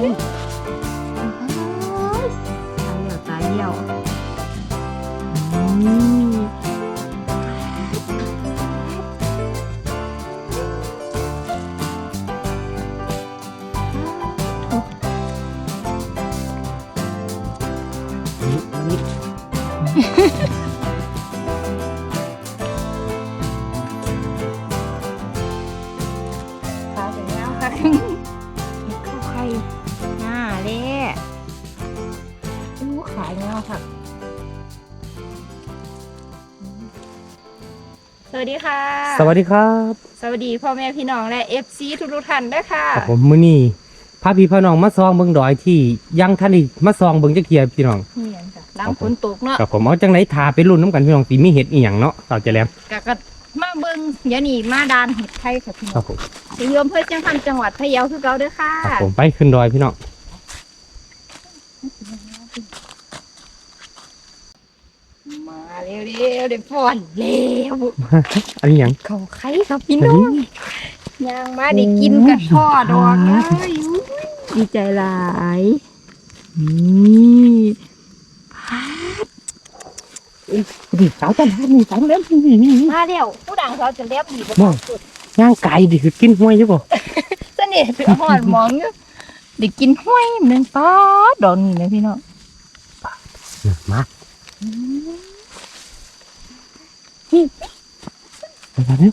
ตายเหี่ยวตายแล้วายแล้วค่ะ สวัสดีค่ะ สวัสดีครับสวัสดีพ่อแม่พี่น้องและ FC ทุกๆท่านด้วยค่ะ ครับผมมื้อนี้พาพี่พ่อน้องมาซองเบิ่งดอยที่ยังท่านอีกมาซองเบิ่งจักเทียพี่น้อง นี่อันจ้ะหล้างฝนตกเนาะครับผมเอาจังไหนทาไปรุ่นน้ำกันพี่น้องสิมีเห็ดอีหยังเนาะสาวเจแลมกะกะมาเบิ่งเดี๋ยวนี้มาดานเห็ดไข่ค่ะพี่คน้รัอบงผมที่อำเภอจังหันจังหวัดพะเยาคือเก่าเด้อค่ะครับผมไปขึ้นดอยพี่น้อง มาเร็วๆเดี๋ยวพ่อนเร็วอันนี้หยังเขาไข่ครับพี่น้องย่างมาได้กินกระชอดอกเลยดีใจหลายนี่พาดดิสาวจันทร์นี่สาวเล็มนี่นี่นี่มาเร็วผู้ดังเขาจะเรียบดีมองย่างไก่ดิคือกินห้วยใช่ป่ะเสน่ห์ถือหอดหมองอยู่ได้กินห้วยหนึ่งป๊อดดอกนี่นะพี่น้องมา ไปกันเร็ว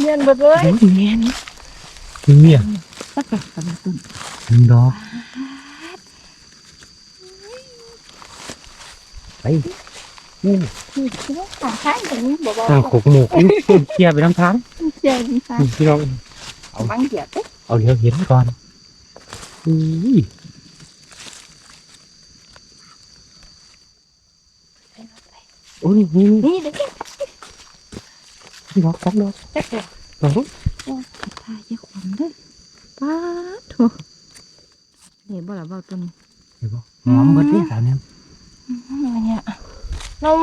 เงินหมดเลยเงี้ยเนี่ยสักกะสมาตุนหนึ่งดอกไปอู้ นี่คือว่าขาข้างตรงนี้บอกว่า ทางขกหมูกนี่เคลียร์ไปน้ำทางเจ้าพี่ฟ้านี่พี่น้องบังเดียดเอ๊ะเอาเดี๋ยวเห็นก่อนอุ้ยโอ้ยนี่นี่นี่เด็กนี่ดอกสองดอกจักเดียวสองทายจะขวัญเด้อป๊าดโถนี่บ่ละเบาตัวนี้เห็นบ่หอมเบิดนี่สาวเนี่ยอะไรเนี่ยนม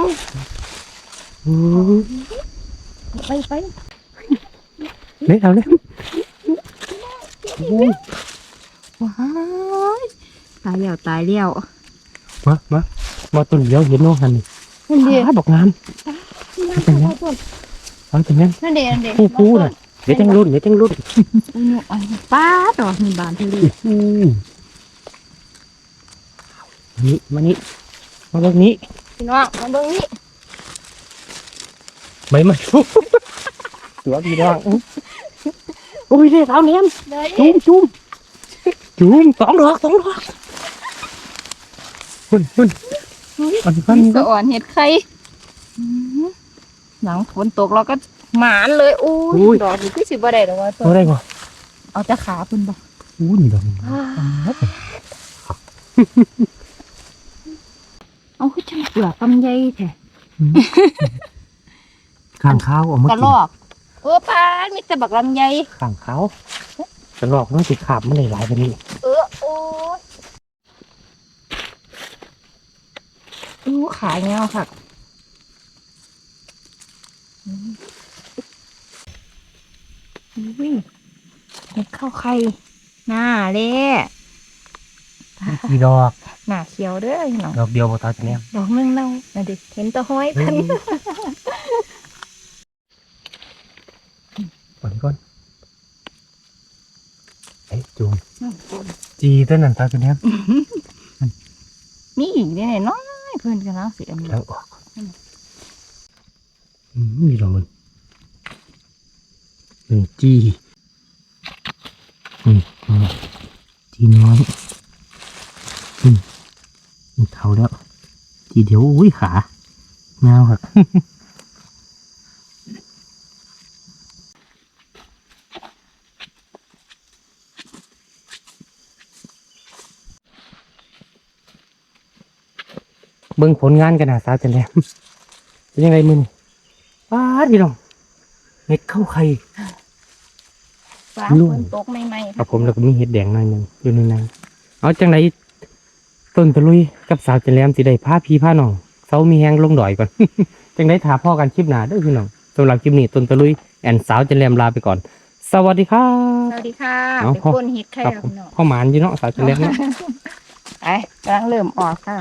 อู้ไปไปเล็กเอาเลยโอ้ยว้ายตายแล้วตายแล้วมามามาต้นเดียวเห็นน้องหันนี่ นั่นเดียวฟ้าบอกงามเอาเป็นยังนั่นเดียวนั่นเดียวผู้ผู้น่ะเดี๋ยวจังรุ่นเดี๋ยวจังรุ่นอุ้ยหนูอันนี้ป้าดอกมีบานทะเลอู้นี่มานี่มาตรงนี้พี่น้องมาเบิ่งนี่ใบมันชุบตัวพี่น้องโอ้ยเด็กสาวเนี่ยเลยจุ่มจุ่มจุ่มสองดอกสองดอกหุ่นหุ่น อันนี้มีก็สะอ่อนเห็ดไข่อืมหลังฝนตกเราก็หมานเลยอู้ยดอกนี่คือสิบ่ได้ดอกว่าตัวอะไรก่อนเอาแต่ขาเพิ่นบ่อู้นี่ดอกเอาคือจังเปลือกลำไยแท้ข้างข้าวเอามากระกิลนอกเออป้ามีแต่บักลำไยข้างข้าวกระลอกน้องติดขาบมันหลายๆไปนี่เออโอ้ ยอู้ขาเงาค่ะอืมอุ้ยเห็ดข้าวไข่หน้าเล่กี่ดอกหน้าเขียวเด้อพี่น้องดอกเดียวบ่ตาจะเนี่ยดอกนึงเน่าน่ะดิเห็นแตะห้อยเพันก่อนก่อนไอ้จุ่มจีต้นนั้นตาจะเนี่ยมีอีกเนี่ยน้อย เพื่อนกันแล้วสิอันนี้แล้วออกอืมมีดอกมันหนึ่งจีอืมจีน้อยอืมนี่เท่าแล้ว ทีเดียวอุ้ยขาเงาครับ เบิ่งผลงานกันนะสาวจันแหลมเป็นยังไงมึงป้าดพี่น้องเห็ดเข้าไข่ฟ้าลูกฝนตกใหม่ๆครับผมแล้วก็มีเห็ดแดงหน่อยหนึงอยู่ในนั้นเอาจังไหนต้นตะลุยกับสาวจันแหลมสิได้พาพี่พาน้องเสามีแหงลงดอยก่อน จังไหนถาพ่อกันคลิปหน้าเด้อพี่น้องสำหรับคลิปนี้ต้นตะลุยแอนสาวจันแหลมลาไปก่อนสสวัสดีครัสบ วัสดีค่ะเอา เป็นพ่อคนเฮ็ดไข่ครับกับพี่น้องพ่อหมานอยู่เนาะสาวจะเล็กเนาะไปกำลังเริ่มออกค่ะ